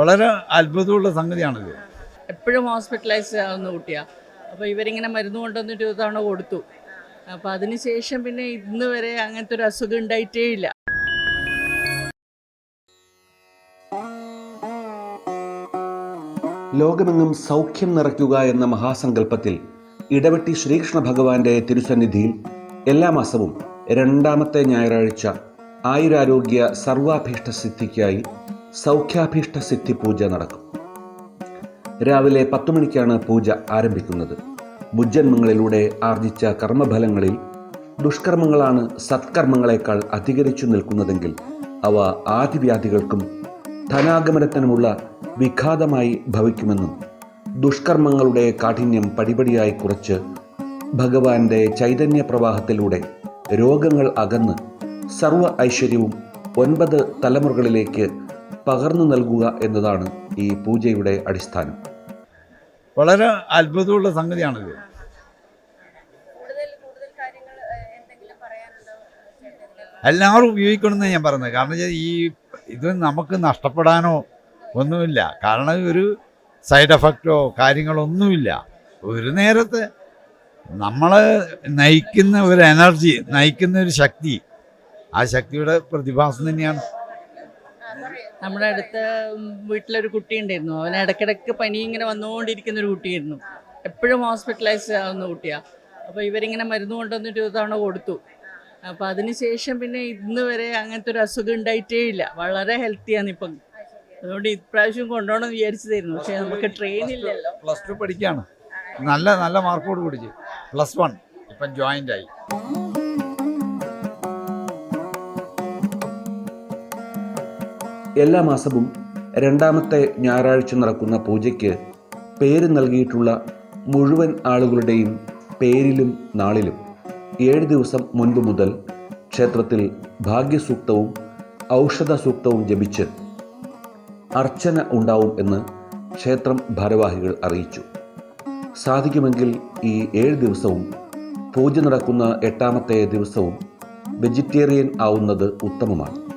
വളരെ അത്ഭുതമുള്ള സംഗതിയാണിത്. എപ്പോഴും ഹോസ്പിറ്റലൈസ് ആവുന്ന കുട്ടിയാ. അപ്പോൾ ഇവരിങ്ങനെ മരുന്ന് കൊണ്ടുവന്നിട്ട് ഒരു തവണ കൊടുത്തു. അപ്പോൾ അതിനുശേഷം പിന്നെ ഇന്ന് വരെ അങ്ങനത്തെ ഒരു അസുഖം ഉണ്ടായിട്ടേ ഇല്ല. ലോകമെങ്ങും സൗഖ്യം നിറയ്ക്കുക എന്ന മഹാസങ്കല്പത്തിൽ ഇടവെട്ടി ശ്രീകൃഷ്ണ ഭഗവാന്റെ തിരുസന്നിധിയിൽ എല്ലാ മാസവും രണ്ടാമത്തെ ഞായറാഴ്ച ആയുരാരോഗ്യ സർവാഭീഷ്ട സിദ്ധിക്കായി സൗഖ്യാഭീഷ്ട സിദ്ധി പൂജ നടക്കും. രാവിലെ പത്തു മണിക്കാണ് പൂജ ആരംഭിക്കുന്നത്. മുജ്ജന്മങ്ങളിലൂടെ ആർജിച്ച കർമ്മഫലങ്ങളിൽ ദുഷ്കർമ്മങ്ങളാണ് സത്കർമ്മങ്ങളെക്കാൾ അധികരിച്ചു നിൽക്കുന്നതെങ്കിൽ അവ ആദിവ്യാധികൾക്കും ധനാഗമനത്തിനുമുള്ള വിഘാതമായി ഭവിക്കുമെന്നും ദുഷ്കർമ്മങ്ങളുടെ കാഠിന്യം പടിപടിയായി കുറച്ച് ഭഗവാന്റെ ചൈതന്യ പ്രവാഹത്തിലൂടെ രോഗങ്ങൾ അകന്ന് സർവ ഐശ്വര്യവും ഒൻപത് തലമുറകളിലേക്ക് പകർന്നു നൽകുക എന്നതാണ് ഈ പൂജയുടെ അടിസ്ഥാനം. വളരെ അത്ഭുതമുള്ള സംഗതിയാണിത്. എല്ലാവരും ഉപയോഗിക്കണമെന്ന് ഞാൻ പറയുന്നത്. കാരണം ഈ ഇത് നമുക്ക് നഷ്ടപ്പെടാനോ ഒന്നുമില്ല. കാരണം ഒരു സൈഡ് എഫക്റ്റോ കാര്യങ്ങളൊന്നുമില്ല ഒരു നേരത്തെ നമ്മൾ നയിക്കുന്ന ഒരു എനർജി നയിക്കുന്ന ഒരു ശക്തി ആ ശക്തിയുടെ പ്രതിഭാസം തന്നെയാണ്. നമ്മുടെ അടുത്ത വീട്ടിലൊരു കുട്ടി ഉണ്ടായിരുന്നു അവൻ ഇടയ്ക്കിടയ്ക്ക് പനി ഇങ്ങനെ വന്നുകൊണ്ടിരിക്കുന്ന ഒരു കുട്ടിയായിരുന്നു. എപ്പോഴും ഹോസ്പിറ്റലൈസ് ആവുന്ന കുട്ടിയാണ് അപ്പോൾ ഇവരിങ്ങനെ മരുന്ന് കൊണ്ടുവന്നിട്ട് ഒരു തവണ കൊടുത്തു. അപ്പോൾ അതിന് ശേഷം പിന്നെ ഇന്ന് വരെ അങ്ങനത്തെ ഒരു അസുഖം ഉണ്ടായിട്ടേ ഇല്ല. വളരെ ഹെൽത്തിയാണ് ഇപ്പം. അതുകൊണ്ട് ഇപ്രാവശ്യം കൊണ്ടുപോകണം വിചാരിച്ചതായിരുന്നു. പക്ഷേ നമുക്ക് ട്രെയിൻ ഇല്ലല്ലോ. പ്ലസ് ടു പഠിക്കുകയാണ് നല്ല നല്ല മാർക്കോട് കൂടി പ്ലസ് വൺ ഇപ്പം ജോയിന്റ് ആയി. എല്ലാ മാസവും രണ്ടാമത്തെ ഞായറാഴ്ച നടക്കുന്ന പൂജയ്ക്ക് പേര് നൽകിയിട്ടുള്ള മുഴുവൻ ആളുകളുടെയും പേരിലും നാളിലും ഏഴ് ദിവസം മുൻപ് മുതൽ ക്ഷേത്രത്തിൽ ഭാഗ്യസൂക്തവും ഔഷധ സൂക്തവും ജപിച്ച് അർച്ചന ഉണ്ടാവും എന്ന് ക്ഷേത്രം ഭാരവാഹികൾ അറിയിച്ചു. സാധിക്കുമെങ്കിൽ ഈ ഏഴ് ദിവസവും പൂജ നടക്കുന്ന എട്ടാമത്തെ ദിവസവും വെജിറ്റേറിയൻ ആവുന്നത് ഉത്തമമാണ്.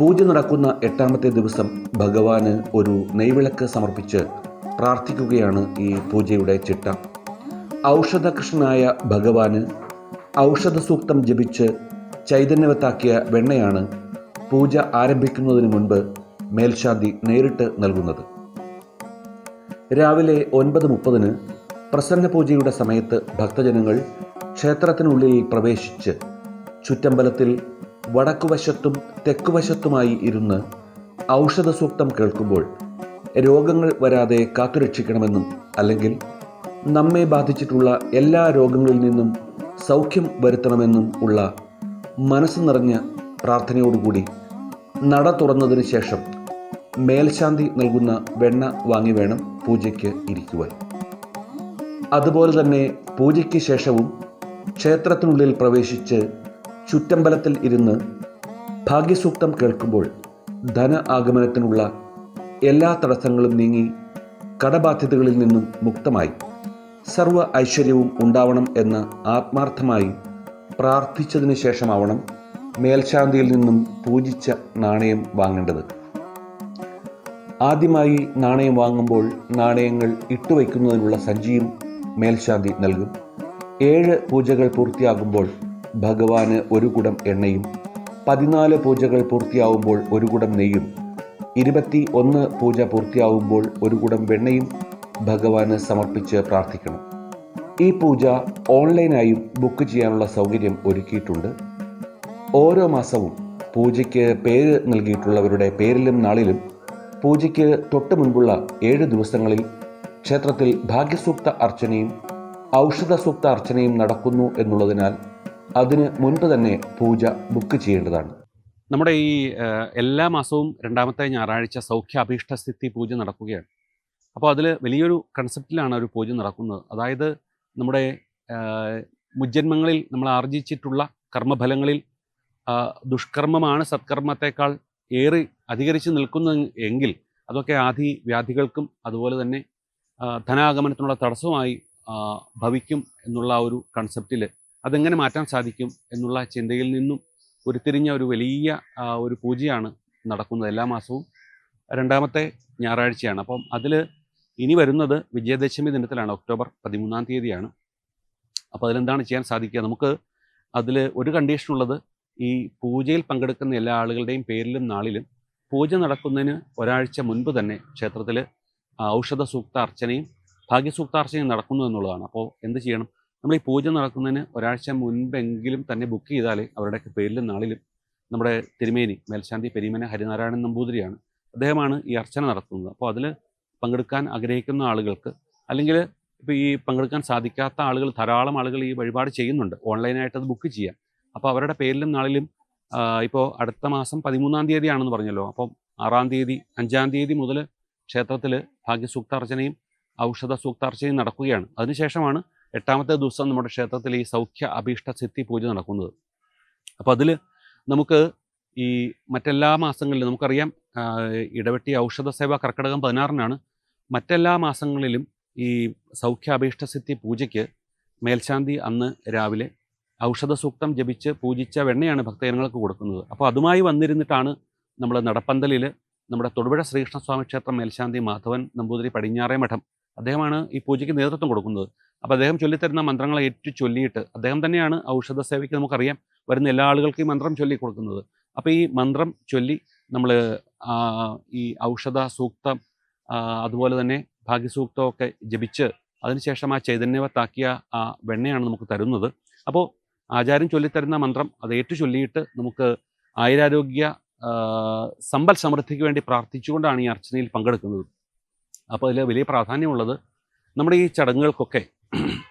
പൂജ നടക്കുന്ന എട്ടാമത്തെ ദിവസം ഭഗവാന് ഒരു നെയ്വിളക്ക് സമർപ്പിച്ച് പ്രാർത്ഥിക്കുകയാണ് ഈ പൂജയുടെ ചിട്ട. ഔഷധകൃഷ്ണനായ ഭഗവാന് ഔഷധ സൂക്തം ജപിച്ച് ചൈതന്യവത്താക്കിയ വെണ്ണയാണ് പൂജ ആരംഭിക്കുന്നതിന് മുൻപ് മേൽശാന്തി നേരിട്ട് നൽകുന്നത്. രാവിലെ ഒൻപത് മുപ്പതിന് പ്രസന്ന പൂജയുടെ സമയത്ത് ഭക്തജനങ്ങൾ ക്ഷേത്രത്തിനുള്ളിൽ പ്രവേശിച്ച് ചുറ്റമ്പലത്തിൽ വടക്കുവശത്തും തെക്കുവശത്തുമായി ഇരുന്ന് ഔഷധ സൂക്തം കേൾക്കുമ്പോൾ രോഗങ്ങൾ വരാതെ കാത്തുരക്ഷിക്കണമെന്നും അല്ലെങ്കിൽ നമ്മെ ബാധിച്ചിട്ടുള്ള എല്ലാ രോഗങ്ങളിൽ നിന്നും സൗഖ്യം വരുത്തണമെന്നും ഉള്ള മനസ്സ് നിറഞ്ഞ പ്രാർത്ഥനയോടുകൂടി നട തുറന്നതിന് ശേഷം മേൽശാന്തി നൽകുന്ന വെണ്ണ വാങ്ങി വേണം പൂജയ്ക്ക് ഇരിക്കുവാൻ. അതുപോലെ തന്നെ പൂജയ്ക്ക് ശേഷവും ക്ഷേത്രത്തിനുള്ളിൽ പ്രവേശിച്ച് ചുറ്റമ്പലത്തിൽ ഇരുന്ന് ഭാഗ്യസൂക്തം കേൾക്കുമ്പോൾ ധന ആഗമനത്തിനുള്ള എല്ലാ തടസ്സങ്ങളും നീങ്ങി കടബാധ്യതകളിൽ നിന്നും മുക്തമായി സർവ ഐശ്വര്യവും ഉണ്ടാവണം എന്ന് ആത്മാർത്ഥമായി പ്രാർത്ഥിച്ചതിന് ശേഷമാവണം മേൽശാന്തിയിൽ നിന്നും പൂജിച്ച നാണയം വാങ്ങേണ്ടത്. ആദ്യമായി നാണയം വാങ്ങുമ്പോൾ നാണയങ്ങൾ ഇട്ടുവയ്ക്കുന്നതിനുള്ള സഞ്ചിയും മേൽശാന്തി നൽകും. ഏഴ് പൂജകൾ പൂർത്തിയാകുമ്പോൾ ഭഗവാന് ഒരു കുടം എണ്ണയും പതിനാല് പൂജകൾ പൂർത്തിയാവുമ്പോൾ ഒരു കുടം നെയ്യും ഇരുപത്തി ഒന്ന് പൂജ പൂർത്തിയാവുമ്പോൾ ഒരു കുടം വെണ്ണയും ഭഗവാന് സമർപ്പിച്ച് പ്രാർത്ഥിക്കണം. ഈ പൂജ ഓൺലൈനായും ബുക്ക് ചെയ്യാനുള്ള സൗകര്യം ഒരുക്കിയിട്ടുണ്ട്. ഓരോ മാസവും പൂജയ്ക്ക് പേര് നൽകിയിട്ടുള്ളവരുടെ പേരിലും നാളിലും പൂജയ്ക്ക് തൊട്ട് മുൻപുള്ള ഏഴ് ദിവസങ്ങളിൽ ക്ഷേത്രത്തിൽ ഭാഗ്യസൂക്ത അർച്ചനയും ഔഷധസൂക്ത അർച്ചനയും നടക്കുന്നു എന്നുള്ളതിനാൽ അതിന് മുൻപ് തന്നെ പൂജ ബുക്ക് ചെയ്യേണ്ടതാണ്. നമ്മുടെ ഈ എല്ലാ മാസവും രണ്ടാമത്തെ ഞായറാഴ്ച സൗഖ്യ അഭീഷ്ടസ്ഥിതി പൂജ നടക്കുകയാണ്. അപ്പോൾ അതിൽ വലിയൊരു കൺസെപ്റ്റിലാണ് ഒരു പൂജ നടക്കുന്നത്. അതായത് നമ്മുടെ മുജ്ജന്മങ്ങളിൽ നമ്മൾ ആർജിച്ചിട്ടുള്ള കർമ്മഫലങ്ങളിൽ ദുഷ്കർമ്മമാണ് സത്കർമ്മത്തെക്കാൾ ഏറെ അധികരിച്ച് നിൽക്കുന്ന എങ്കിൽ അതൊക്കെ ആദി വ്യാധികൾക്കും അതുപോലെ തന്നെ ധനാഗമനത്തിനുള്ള തടസ്സമായി ഭവിക്കും എന്നുള്ള ഒരു കൺസെപ്റ്റിൽ അതെങ്ങനെ മാറ്റാൻ സാധിക്കും എന്നുള്ള ചിന്തയിൽ നിന്നും ഉരുത്തിരിഞ്ഞ ഒരു വലിയ ഒരു പൂജയാണ് നടക്കുന്നത് എല്ലാ മാസവും രണ്ടാമത്തെ ഞായറാഴ്ചയാണ്. അപ്പം അതിൽ ഇനി വരുന്നത് വിജയദശമി ദിനത്തിലാണ് ഒക്ടോബർ പതിമൂന്നാം തീയതിയാണ്. അപ്പോൾ അതിലെന്താണ് ചെയ്യാൻ സാധിക്കുക? നമുക്ക് അതിൽ ഒരു കണ്ടീഷനുള്ളത് ഈ പൂജയിൽ പങ്കെടുക്കുന്ന എല്ലാ ആളുകളുടെയും പേരിലും നാളിലും പൂജ നടക്കുന്നതിന് ഒരാഴ്ച മുൻപ് തന്നെ ക്ഷേത്രത്തിൽ ഔഷധ സൂക്ത അർച്ചനയും ഭാഗ്യസൂക്താർച്ചനയും നടക്കുന്നു എന്നുള്ളതാണ്. അപ്പോൾ എന്ത് ചെയ്യണം? നമ്മൾ ഈ പൂജ നടക്കുന്നതിന് ഒരാഴ്ച മുൻപെങ്കിലും തന്നെ ബുക്ക് ചെയ്താൽ അവരുടെയൊക്കെ പേരിലും നാളിലും നമ്മുടെ തിരുമേനി മേൽശാന്തി പെരിമന ഹരിനാരായണൻ നമ്പൂതിരിയാണ്. അദ്ദേഹമാണ് ഈ അർച്ചന നടത്തുന്നത്. അപ്പോൾ അതിൽ പങ്കെടുക്കാൻ ആഗ്രഹിക്കുന്ന ആളുകൾക്ക് അല്ലെങ്കിൽ ഇപ്പോൾ ഈ പങ്കെടുക്കാൻ സാധിക്കാത്ത ആളുകൾ ധാരാളം ആളുകൾ ഈ വഴിപാട് ചെയ്യുന്നുണ്ട്. ഓൺലൈനായിട്ട് അത് ബുക്ക് ചെയ്യാം. അപ്പോൾ അവരുടെ പേരിലും നാളിലും ഇപ്പോൾ അടുത്ത മാസം പതിമൂന്നാം തീയതിയാണെന്ന് പറഞ്ഞല്ലോ. അപ്പം ആറാം തീയതി അഞ്ചാം തീയതി മുതൽ ക്ഷേത്രത്തിൽ ഭാഗ്യസൂക്താർച്ചനയും ഔഷധ സൂക്താർച്ചനയും നടക്കുകയാണ്. അതിനുശേഷമാണ് എട്ടാമത്തെ ദിവസം നമ്മുടെ ക്ഷേത്രത്തിൽ ഈ സൗഖ്യ അഭീഷ്ട സിദ്ധി പൂജ നടക്കുന്നത്. അപ്പോൾ അതിൽ നമുക്ക് ഈ മറ്റെല്ലാ മാസങ്ങളിലും നമുക്കറിയാം ഇടവെട്ടി ഔഷധ സേവ കർക്കിടകം പതിനാറിനാണ്. മറ്റെല്ലാ മാസങ്ങളിലും ഈ സൗഖ്യ അഭീഷ്ട സിദ്ധി പൂജയ്ക്ക് മേൽശാന്തി അന്ന് രാവിലെ ഔഷധ സൂക്തം ജപിച്ച് പൂജിച്ച വെണ്ണയാണ് ഭക്തജനങ്ങൾക്ക് കൊടുക്കുന്നത്. അപ്പോൾ അതുമായി വന്നിരുന്നിട്ടാണ് നമ്മൾ നടപ്പന്തലിൽ നമ്മുടെ തൊടുപുഴ ശ്രീകൃഷ്ണസ്വാമി ക്ഷേത്രം മേൽശാന്തി മാധവൻ നമ്പൂതിരി പടിഞ്ഞാറേ മഠം അദ്ദേഹമാണ് ഈ പൂജയ്ക്ക് നേതൃത്വം കൊടുക്കുന്നത്. അപ്പോൾ അദ്ദേഹം ചൊല്ലിത്തരുന്ന മന്ത്രങ്ങളെ ഏറ്റു ചൊല്ലിയിട്ട് അദ്ദേഹം തന്നെയാണ് ഔഷധ സേവയ്ക്ക് നമുക്കറിയാം വരുന്ന എല്ലാ ആളുകൾക്കും ഈ മന്ത്രം ചൊല്ലി കൊടുക്കുന്നത്. അപ്പോൾ ഈ മന്ത്രം ചൊല്ലി നമ്മൾ ഈ ഔഷധ സൂക്തം അതുപോലെ തന്നെ ഭാഗ്യസൂക്തമൊക്കെ ജപിച്ച് അതിനുശേഷം ആ ചൈതന്യവത്താക്കിയ ആ വെണ്ണയാണ് നമുക്ക് തരുന്നത്. അപ്പോൾ ആചാര്യൻ ചൊല്ലിത്തരുന്ന മന്ത്രം അത് ഏറ്റു ചൊല്ലിയിട്ട് നമുക്ക് ആയുരാരോഗ്യ സമ്പൽ സമൃദ്ധിക്ക് വേണ്ടി പ്രാർത്ഥിച്ചുകൊണ്ടാണ് ഈ അർച്ചനയിൽ പങ്കെടുക്കുന്നത്. അപ്പോൾ അതിൽ വലിയ പ്രാധാന്യമുള്ളത് നമ്മുടെ ഈ ചടങ്ങുകൾക്കൊക്കെ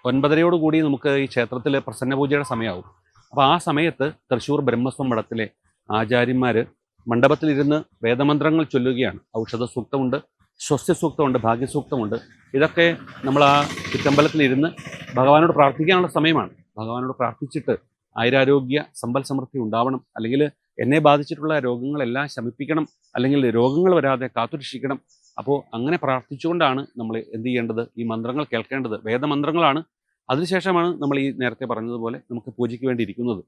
ഒൻപതരയോടുകൂടി നമുക്ക് ഈ ക്ഷേത്രത്തിൽ പ്രസന്നപൂജയുടെ സമയമാവും അപ്പോൾ ആ സമയത്ത് തൃശ്ശൂർ ബ്രഹ്മസ്വം മഠത്തിലെ ആചാര്യന്മാർ മണ്ഡപത്തിലിരുന്ന് വേദമന്ത്രങ്ങൾ ചൊല്ലുകയാണ്. ഔഷധ സൂക്തമുണ്ട് സ്വസ്യസൂക്തമുണ്ട് ഭാഗ്യസൂക്തമുണ്ട്. ഇതൊക്കെ നമ്മൾ ആ ചുറ്റമ്പലത്തിലിരുന്ന് ഭഗവാനോട് പ്രാർത്ഥിക്കാനുള്ള സമയമാണ്. ഭഗവാനോട് പ്രാർത്ഥിച്ചിട്ട് ആയുരാരോഗ്യ സമ്പൽ സമൃദ്ധി ഉണ്ടാവണം. അല്ലെങ്കിൽ എന്നെ ബാധിച്ചിട്ടുള്ള രോഗങ്ങളെല്ലാം ശമിപ്പിക്കണം. അല്ലെങ്കിൽ രോഗങ്ങൾ വരാതെ കാത്തുരക്ഷിക്കണം. അപ്പോൾ അങ്ങനെ പ്രാർത്ഥിച്ചുകൊണ്ടാണ് നമ്മൾ എന്ത് ചെയ്യേണ്ടത്? ഈ മന്ത്രങ്ങൾ കേൾക്കേണ്ടത്. വേദമന്ത്രങ്ങളാണ്. അതിനുശേഷമാണ് നമ്മൾ ഈ നേരത്തെ പറഞ്ഞതുപോലെ നമുക്ക് പൂജയ്ക്ക് വേണ്ടി ഇരിക്കുന്നത്.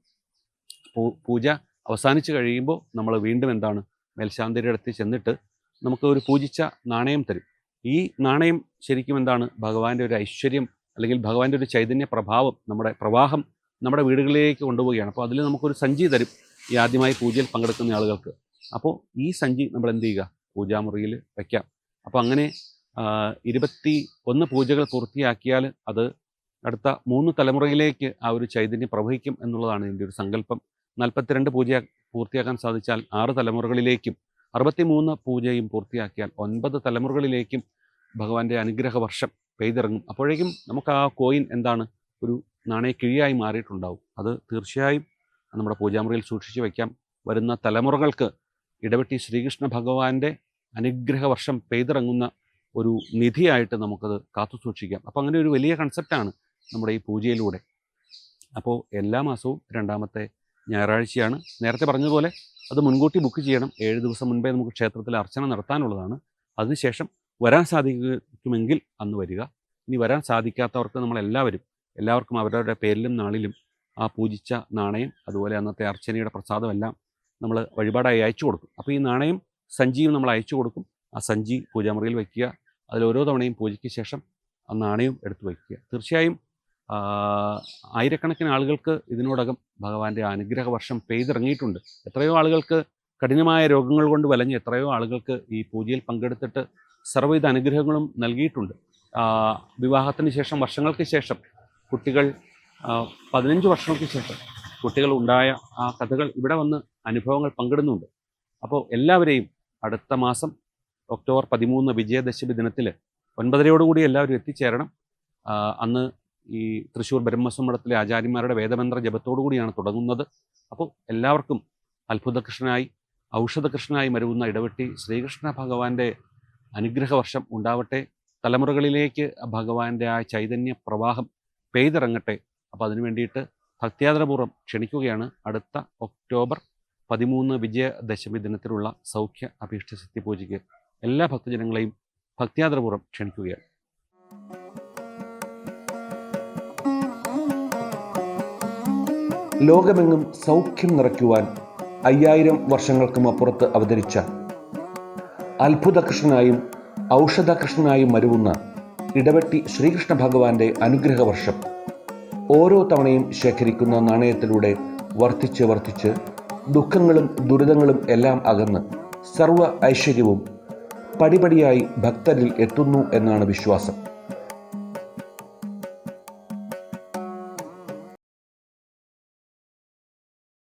പൂ- പൂജ അവസാനിച്ച് കഴിയുമ്പോൾ നമ്മൾ വീണ്ടും എന്താണ്? മേൽശാന്തിയുടെ അടുത്ത് ചെന്നിട്ട് നമുക്ക് ഒരു പൂജിച്ച നാണയം തരും. ഈ നാണയം ശരിക്കും എന്താണ്? ഭഗവാന്റെ ഒരു ഐശ്വര്യം അല്ലെങ്കിൽ ഭഗവാന്റെ ഒരു ചൈതന്യ പ്രഭാവം നമ്മുടെ പ്രവാഹം നമ്മുടെ വീടുകളിലേക്ക് കൊണ്ടുപോവുകയാണ്. അപ്പോൾ അതിൽ നമുക്കൊരു സഞ്ചി തരും ഈ ആദ്യമായി പൂജയിൽ പങ്കെടുക്കുന്ന ആളുകൾക്ക്. അപ്പോൾ ഈ സഞ്ചി നമ്മൾ എന്ത് ചെയ്യുക? പൂജാമുറിയിൽ വയ്ക്കാം അപ്പോൾ അങ്ങനെ ഇരുപത്തി ഒന്ന് പൂജകൾ പൂർത്തിയാക്കിയാൽ അത് അടുത്ത മൂന്ന് തലമുറയിലേക്ക് ആ ഒരു ചൈതന്യം പ്രവഹിക്കും എന്നുള്ളതാണ് ഇതിന്റെ ഒരു സങ്കല്പം. നാൽപ്പത്തിരണ്ട് പൂജ പൂർത്തിയാക്കാൻ സാധിച്ചാൽ ആറ് തലമുറകളിലേക്കും അറുപത്തിമൂന്ന് പൂജയും പൂർത്തിയാക്കിയാൽ ഒൻപത് തലമുറകളിലേക്കും ഭഗവാന്റെ അനുഗ്രഹ വർഷം പെയ്തിറങ്ങും. അപ്പോഴേക്കും നമുക്ക് ആ കോയിൻ എന്താണ്? ഒരു നാണയക്കിഴിയായി മാറിയിട്ടുണ്ടാവും. അത് തീർച്ചയായും നമ്മുടെ പൂജാമുറിയിൽ സൂക്ഷിച്ചു വയ്ക്കാം. വരുന്ന തലമുറകൾക്ക് ഇടവെട്ടി ശ്രീകൃഷ്ണ ഭഗവാന്റെ അനുഗ്രഹ വർഷം പെയ്തിറങ്ങുന്ന ഒരു നിധിയായിട്ട് നമുക്കത് കാത്തു സൂക്ഷിക്കാം. അപ്പോൾ അങ്ങനെ ഒരു വലിയ കൺസെപ്റ്റാണ് നമ്മുടെ ഈ പൂജയിലൂടെ. അപ്പോൾ എല്ലാ മാസവും രണ്ടാമത്തെ ഞായറാഴ്ചയാണ്. നേരത്തെ പറഞ്ഞതുപോലെ അത് മുൻകൂട്ടി ബുക്ക് ചെയ്യണം. ഏഴ് ദിവസം മുൻപേ നമുക്ക് ക്ഷേത്രത്തിൽ അർച്ചന നടത്താനുള്ളതാണ്. അതിനുശേഷം വരാൻ സാധിക്കുമെങ്കിൽ അന്ന് വരിക. ഇനി വരാൻ സാധിക്കാത്തവർക്ക് നമ്മളെല്ലാവരും എല്ലാവർക്കും അവരവരുടെ പേരിലും നാളിലും ആ പൂജിച്ച നാണയം അതുപോലെ അന്നത്തെ അർച്ചനയുടെ പ്രസാദമെല്ലാം നമ്മൾ വഴിപാടായി അയച്ചു കൊടുക്കും. അപ്പോൾ ഈ നാണയം സഞ്ചിയും നമ്മൾ അയച്ചു കൊടുക്കും. ആ സഞ്ചി പൂജാമുറിയിൽ വയ്ക്കുക. അതിൽ ഓരോ തവണയും പൂജയ്ക്ക് ശേഷം ആ നാണയം എടുത്തു വയ്ക്കുക. തീർച്ചയായും ആയിരക്കണക്കിന് ആളുകൾക്ക് ഇതിനോടകം ഭഗവാന്റെ അനുഗ്രഹ വർഷം പെയ്തിറങ്ങിയിട്ടുണ്ട്. എത്രയോ ആളുകൾക്ക് കഠിനമായ രോഗങ്ങൾ കൊണ്ട് വലഞ്ഞ് എത്രയോ ആളുകൾക്ക് ഈ പൂജയിൽ പങ്കെടുത്തിട്ട് സർവവിധ അനുഗ്രഹങ്ങളും നൽകിയിട്ടുണ്ട്. വിവാഹത്തിന് ശേഷം വർഷങ്ങൾക്ക് ശേഷം കുട്ടികൾ പതിനഞ്ച് വർഷങ്ങൾക്ക് ശേഷം കുട്ടികൾ ഉണ്ടായ ആ കഥകൾ ഇവിടെ വന്ന് അനുഭവങ്ങൾ പങ്കിടുന്നുണ്ട്. അപ്പോൾ എല്ലാവരെയും അടുത്ത മാസം ഒക്ടോബർ പതിമൂന്ന് വിജയദശമി ദിനത്തിൽ ഒൻപതരയോടുകൂടി എല്ലാവരും എത്തിച്ചേരണം. അന്ന് ഈ തൃശ്ശൂർ ബ്രഹ്മസമ്മടത്തിലെ ആചാര്യന്മാരുടെ വേദമന്ത്ര ജപത്തോടു കൂടിയാണ് തുടങ്ങുന്നത്. അപ്പോൾ എല്ലാവർക്കും അത്ഭുതകൃഷ്ണനായി ഔഷധകൃഷ്ണനായി മരുവുന്ന ഇടവെട്ടി ശ്രീകൃഷ്ണ ഭഗവാന്റെ അനുഗ്രഹവർഷം ഉണ്ടാവട്ടെ. തലമുറകളിലേക്ക് ഭഗവാന്റെ ആ ചൈതന്യ പ്രവാഹം പെയ്തിറങ്ങട്ടെ. അപ്പോൾ അതിനു വേണ്ടിയിട്ട് ഭക്ത്യാദരപൂർവം ക്ഷണിക്കുകയാണ് അടുത്ത ഒക്ടോബർ പതിമൂന്ന് വിജയദശമി ദിനത്തിലുള്ള സൗഖ്യ അഭീഷ്ടസിദ്ധി പൂജയ്ക്ക് എല്ലാ ഭക്തജനങ്ങളെയും ഭക്തിയാദരപൂർവം ക്ഷണിക്കുകയാണ്. ലോകമെങ്ങും സൗഖ്യം നിറയ്ക്കുവാൻ അയ്യായിരം വർഷങ്ങൾക്കും അപ്പുറത്ത് അവതരിച്ച അത്ഭുതകൃഷ്ണനായും ഔഷധകൃഷ്ണനായും മരുവുന്ന ഇടവെട്ടി ശ്രീകൃഷ്ണ ഭഗവാന്റെ അനുഗ്രഹവർഷം ഓരോ തവണയും ശേഖരിക്കുന്ന നാണയത്തിലൂടെ വർദ്ധിച്ച് വർദ്ധിച്ച് ദുഃഖങ്ങളും ദുരിതങ്ങളും എല്ലാം അകന്ന് സർവ ഐശ്വര്യവും പടിപടിയായി ഭക്തരിൽ എത്തുന്നു എന്നാണ് വിശ്വാസം.